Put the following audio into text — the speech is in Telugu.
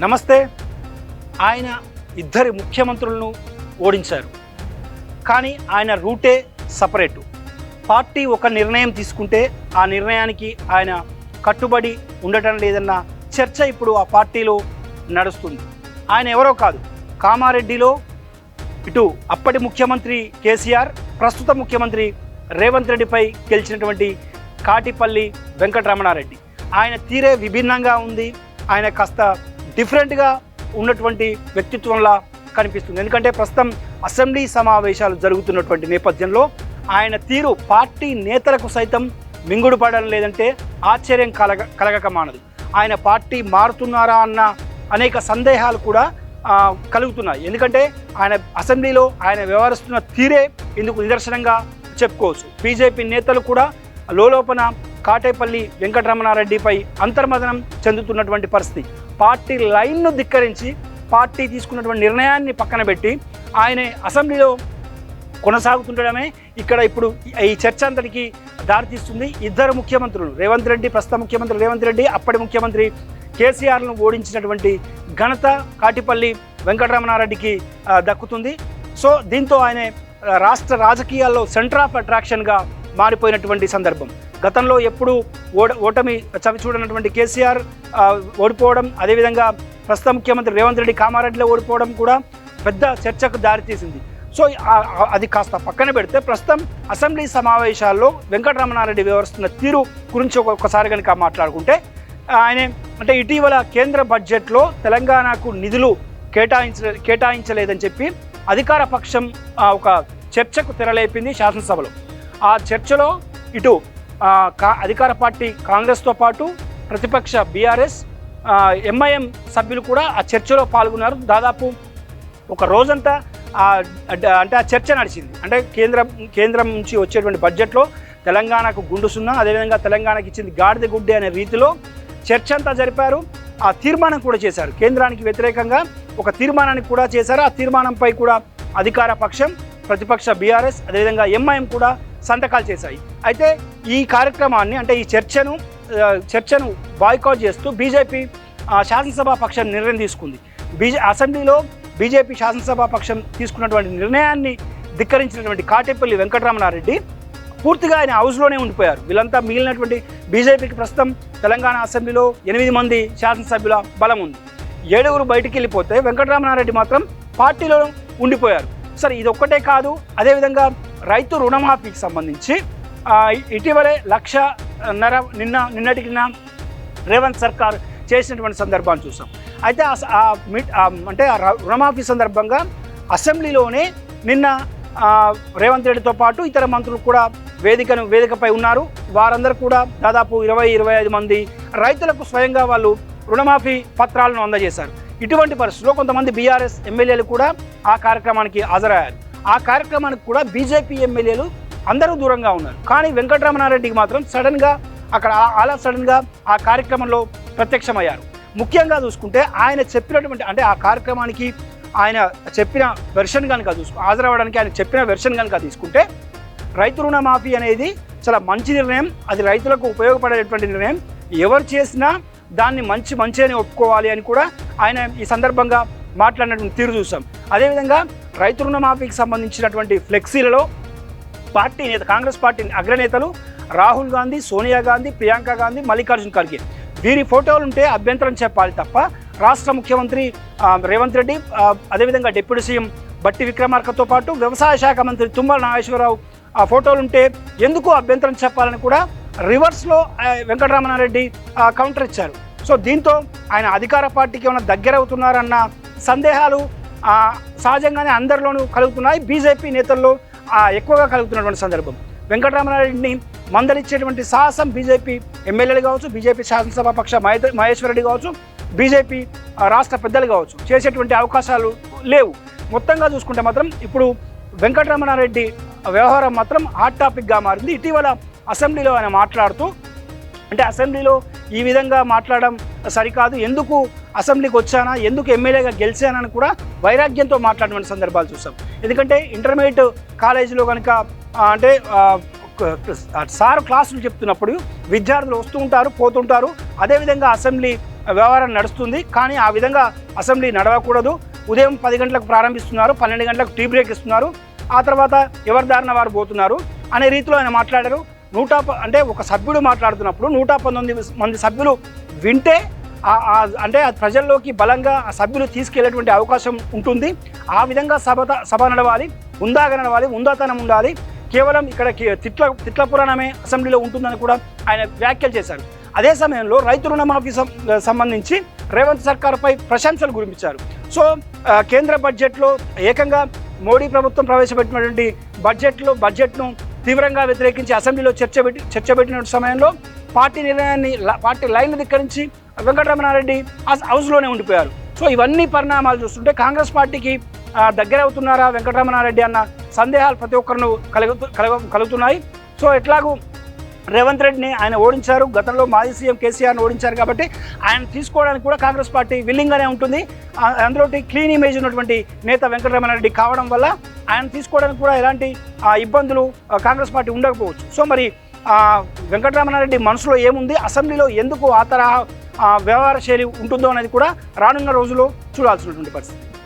నమస్తే. ఆయన ఇద్దరి ముఖ్యమంత్రులను ఓడించారు. కానీ ఆయన రూటే సపరేటు. పార్టీ ఒక నిర్ణయం తీసుకుంటే ఆ నిర్ణయానికి ఆయన కట్టుబడి ఉండటం లేదన్న చర్చ ఇప్పుడు ఆ పార్టీలో నడుస్తుంది. ఆయన ఎవరో కాదు కామారెడ్డిలో ఇటు అప్పటి ముఖ్యమంత్రి కేసీఆర్ ప్రస్తుత ముఖ్యమంత్రి రేవంత్ రెడ్డిపై గెలిచినటువంటి కాటిపల్లి వెంకటరమణారెడ్డి. ఆయన తీరే విభిన్నంగా ఉంది ఆయన కాస్త డిఫరెంట్గా ఉన్నటువంటి వ్యక్తిత్వంలా కనిపిస్తుంది. ఎందుకంటే ప్రస్తుతం అసెంబ్లీ సమావేశాలు జరుగుతున్నటువంటి నేపథ్యంలో ఆయన తీరు పార్టీ నేతలకు సైతం మింగుడు పడడం లేదంటే ఆశ్చర్యం కలగ కలగక మానదు. ఆయన పార్టీ మారుతున్నారా అన్న అనేక సందేహాలు కూడా కలుగుతున్నాయి. ఎందుకంటే ఆయన అసెంబ్లీలో ఆయన వ్యవహరిస్తున్న తీరే ఇందుకు నిదర్శనంగా చెప్పుకోవచ్చు. బీజేపీ నేతలు కూడా లోలోపన కాటేపల్లి వెంకటరమణారెడ్డిపై అంతర్మదనం చెందుతున్నటువంటి పరిస్థితి. పార్టీ లైన్ను ధిక్కరించి పార్టీ తీసుకున్నటువంటి నిర్ణయాన్ని పక్కన పెట్టి ఆయన అసెంబ్లీలో కొనసాగుతుండడమే ఇక్కడ ఇప్పుడు ఈ చర్చ అంతటికి దారితీస్తుంది ఇద్దరు ముఖ్యమంత్రులు రేవంత్ రెడ్డి ప్రస్తుత ముఖ్యమంత్రి రేవంత్ రెడ్డి అప్పటి ముఖ్యమంత్రి కేసీఆర్ను ఓడించినటువంటి ఘనత కాటిపల్లి వెంకటరమణారెడ్డికి దక్కుతుంది. సో దీంతో ఆయన రాష్ట్ర రాజకీయాల్లో సెంటర్ ఆఫ్ అట్రాక్షన్గా మారిపోయినటువంటి సందర్భం. గతంలో ఎప్పుడు ఓడ ఓటమి చవి చూడనటువంటి కేసీఆర్ ఓడిపోవడం అదేవిధంగా ప్రస్తుత ముఖ్యమంత్రి రేవంత్ రెడ్డి కామారెడ్డిలో ఓడిపోవడం కూడా పెద్ద చర్చకు దారితీసింది సో అది కాస్త పక్కన పెడితే ప్రస్తుతం అసెంబ్లీ సమావేశాల్లో వెంకటరమణారెడ్డి వివరిస్తున్న తీరు గురించి ఒక్కసారి కనుక మాట్లాడుకుంటే ఆయన అంటే ఇటీవల కేంద్ర బడ్జెట్లో తెలంగాణకు నిధులు కేటాయించ కేటాయించలేదని చెప్పి అధికార పక్షం ఒక చర్చకు తెరలేపింది శాసనసభలో. ఆ చర్చలో ఇటు కా- అధికార పార్టీ కాంగ్రెస్తో పాటు ప్రతిపక్ష బీఆర్ఎస్ ఎంఐఎం సభ్యులు కూడా ఆ చర్చలో పాల్గొన్నారు. దాదాపు ఒక రోజంతా ఆ అంటే ఆ చర్చ నడిచింది. అంటే కేంద్రం కేంద్రం నుంచి వచ్చేటువంటి బడ్జెట్లో తెలంగాణకు గుండు సున్నా అదేవిధంగా తెలంగాణకి ఇచ్చింది గాడిద గుడ్డి అనే రీతిలో చర్చ అంతా జరిపారు. ఆ తీర్మానం కూడా చేశారు. కేంద్రానికి వ్యతిరేకంగా ఒక తీర్మానాన్ని కూడా చేశారు. ఆ తీర్మానంపై కూడా అధికార పక్షం ప్రతిపక్ష బీఆర్ఎస్ అదేవిధంగా ఎంఐఎం కూడా సంతకాలు చేశాయి. అయితే ఈ కార్యక్రమాన్ని అంటే ఈ చర్చను చర్చను బాయ్కాట్ చేస్తూ బీజేపీ శాసనసభ పక్షం నిర్ణయం తీసుకుంది. బీజే అసెంబ్లీలో బీజేపీ శాసనసభ పక్షం తీసుకున్నటువంటి నిర్ణయాన్ని ధిక్కరించినటువంటి కాటేపల్లి వెంకటరమణారెడ్డి పూర్తిగా ఆయన హౌస్లోనే ఉండిపోయారు. వీళ్ళంతా మిగిలినటువంటి బీజేపీకి ప్రస్తుతం తెలంగాణ అసెంబ్లీలో ఎనిమిది మంది శాసనసభ్యుల బలం ఉంది. ఏడుగురు బయటికి వెళ్ళిపోతే వెంకటరమణారెడ్డి మాత్రం పార్టీలో ఉండిపోయారు. సరే ఇది ఒక్కటే కాదు. అదేవిధంగా రైతు రుణమాఫీకి సంబంధించి ఇటీవలే లక్ష నర నిన్న నిన్నటికి రేవంత్ సర్కార్ చేసినటువంటి సందర్భాన్ని చూసాం. అయితే ఆ మీట్ అంటే ఆ ర- రుణమాఫీ సందర్భంగా అసెంబ్లీలోనే నిన్న రేవంత్ రెడ్డితో పాటు ఇతర మంత్రులు కూడా వేదికను వేదికపై ఉన్నారు. వారందరూ కూడా దాదాపు ఇరవై ఇరవై ఐదు మంది రైతులకు స్వయంగా వాళ్ళు రుణమాఫీ పత్రాలను అందజేశారు. ఇటువంటి పరిస్థితుల్లో కొంతమంది బీఆర్ఎస్ ఎమ్మెల్యేలు కూడా ఆ కార్యక్రమానికి హాజరయ్యారు. ఆ కార్యక్రమానికి కూడా బీజేపీ ఎమ్మెల్యేలు అందరూ దూరంగా ఉన్నారు. కానీ వెంకటరమణారెడ్డికి మాత్రం సడన్గా అక్కడ ఆ- అలా సడన్గా ఆ కార్యక్రమంలో ప్రత్యక్షమయ్యారు. ముఖ్యంగా చూసుకుంటే ఆయన చెప్పినటువంటి అంటే ఆ కార్యక్రమానికి ఆయన చెప్పిన వెర్షన్ కనుక చూసుకు హాజరవ్వడానికి ఆయన చెప్పిన వెర్షన్ కనుక తీసుకుంటే రైతు రుణమాఫీ అనేది చాలా మంచి నిర్ణయం. అది రైతులకు ఉపయోగపడేటువంటి నిర్ణయం. ఎవరు చేసినా దాన్ని మంచి మంచి అని ఒప్పుకోవాలి అని కూడా ఆయన ఈ సందర్భంగా మాట్లాడినటువంటి తీరు చూసాం. అదేవిధంగా రైతు రుణమాఫీకి సంబంధించినటువంటి ఫ్లెక్సీలలో పార్టీ నేత కాంగ్రెస్ పార్టీ అగ్రనేతలు రాహుల్ గాంధీ సోనియా గాంధీ ప్రియాంక గాంధీ మల్లికార్జున్ ఖర్గే. వీరి ఫోటోలు ఉంటే అభ్యంతరం చెప్పాలి తప్ప రాష్ట్ర ముఖ్యమంత్రి రేవంత్ రెడ్డి అదేవిధంగా డిప్యూటీ సీఎం బట్టి విక్రమార్కతో పాటు వ్యవసాయ శాఖ మంత్రి తుమ్మల నాగేశ్వరరావు ఆ ఫోటోలు ఉంటే ఎందుకు అభ్యంతరం చెప్పాలని కూడా రివర్స్లో ఆ, వెంకటరమణారెడ్డి కౌంటర్ ఇచ్చారు. సో దీంతో ఆయన అధికార పార్టీకి ఏమైనా దగ్గర అవుతున్నారన్న సందేహాలు సహజంగానే అందరిలోనూ కలుగుతున్నాయి. బీజేపీ నేతల్లో ఎక్కువగా కలుగుతున్నటువంటి సందర్భం. వెంకటరామనారెడ్డిని మందలిచ్చేటువంటి సాహసం బీజేపీ ఎమ్మెల్యేలు కావచ్చు బీజేపీ శాసనసభ పక్ష మహే- రెడ్డి కావచ్చు బీజేపీ రాష్ట్ర పెద్దలు కావచ్చు చేసేటువంటి అవకాశాలు లేవు. మొత్తంగా చూసుకుంటే మాత్రం ఇప్పుడు వెంకటరమణారెడ్డి వ్యవహారం మాత్రం హాట్ టాపిక్గా మారింది. ఇటీవల అసెంబ్లీలో ఆయన మాట్లాడుతూ అంటే అసెంబ్లీలో ఈ విధంగా మాట్లాడడం సరికాదు. ఎందుకు అసెంబ్లీకి వచ్చానా ఎందుకు ఎమ్మెల్యేగా గెలిచానని కూడా వైరాగ్యంతో మాట్లాడిన సందర్భాలు చూసాం. ఎందుకంటే ఇంటర్మీడియట్ కాలేజీలో కనుక అంటే సార్ క్లాసులు చెప్తున్నప్పుడు విద్యార్థులు వస్తూ ఉంటారు పోతుంటారు. అదేవిధంగా అసెంబ్లీ వ్యవహారం నడుస్తుంది. కానీ ఆ విధంగా అసెంబ్లీ నడవకూడదు. ఉదయం పది గంటలకు ప్రారంభిస్తున్నారు పన్నెండు గంటలకు టీ బ్రేక్ ఇస్తున్నారు. ఆ తర్వాత ఎవరి దారిన వారు పోతున్నారు అనే రీతిలో ఆయన మాట్లాడారు. నూట అంటే ఒక సభ్యుడు మాట్లాడుతున్నప్పుడు నూట పంతొమ్మిది మంది సభ్యులు వింటే అంటే ప్రజల్లోకి బలంగా ఆ సభ్యులు తీసుకెళ్ళేటువంటి అవకాశం ఉంటుంది. ఆ విధంగా సభ సభ నడవాలి ఉందాగా నడవాలి ఉందాతనం ఉండాలి. కేవలం ఇక్కడ తిట్ల తిట్ల పురాణమే అసెంబ్లీలో ఉంటుందని కూడా ఆయన వ్యాఖ్యలు చేశారు. అదే సమయంలో రైతు రుణమాఫీ సంబంధించి రేవంత్ సర్కార్పై ప్రశంసలు కురిపించారు సో కేంద్ర బడ్జెట్లో ఏకంగా మోడీ ప్రభుత్వం ప్రవేశపెట్టినటువంటి బడ్జెట్లో బడ్జెట్ను తీవ్రంగా వ్యతిరేకించి అసెంబ్లీలో చర్చ పెట్టి చర్చ పెట్టిన సమయంలో పార్టీ నిర్ణయాన్ని పార్టీ లైన్ ధిక్కరించి వెంకటరమణారెడ్డి హౌస్లోనే ఉండిపోయారు. సో ఇవన్నీ పరిణామాలు చూస్తుంటే కాంగ్రెస్ పార్టీకి దగ్గర అవుతున్నారా వెంకటరమణారెడ్డి అన్న సందేహాలు ప్రతి ఒక్కరిను కలుగు కలుగుతున్నాయి. సో ఎట్లాగూ రేవంత్ రెడ్డిని ఆయన ఓడించారు. గతంలో మాజీ సీఎం కేసీఆర్ని ఓడించారు కాబట్టి ఆయన తీసుకోవడానికి కూడా కాంగ్రెస్ పార్టీ విల్లింగ్గానే ఉంటుంది. అందులో క్లీన్ ఇమేజ్ ఉన్నటువంటి నేత వెంకటరమణారెడ్డి కావడం వల్ల ఆయన తీసుకోవడానికి కూడా ఎలాంటి ఇబ్బందులు కాంగ్రెస్ పార్టీ ఉండకపోవచ్చు. సో మరి వెంకటరమణారెడ్డి మనసులో ఏముంది? అసెంబ్లీలో ఎందుకు ఆ తరహా వ్యవహార శైలి ఉంటుందో అనేది కూడా రానున్న రోజుల్లో చూడాల్సినటువంటి పరిస్థితి.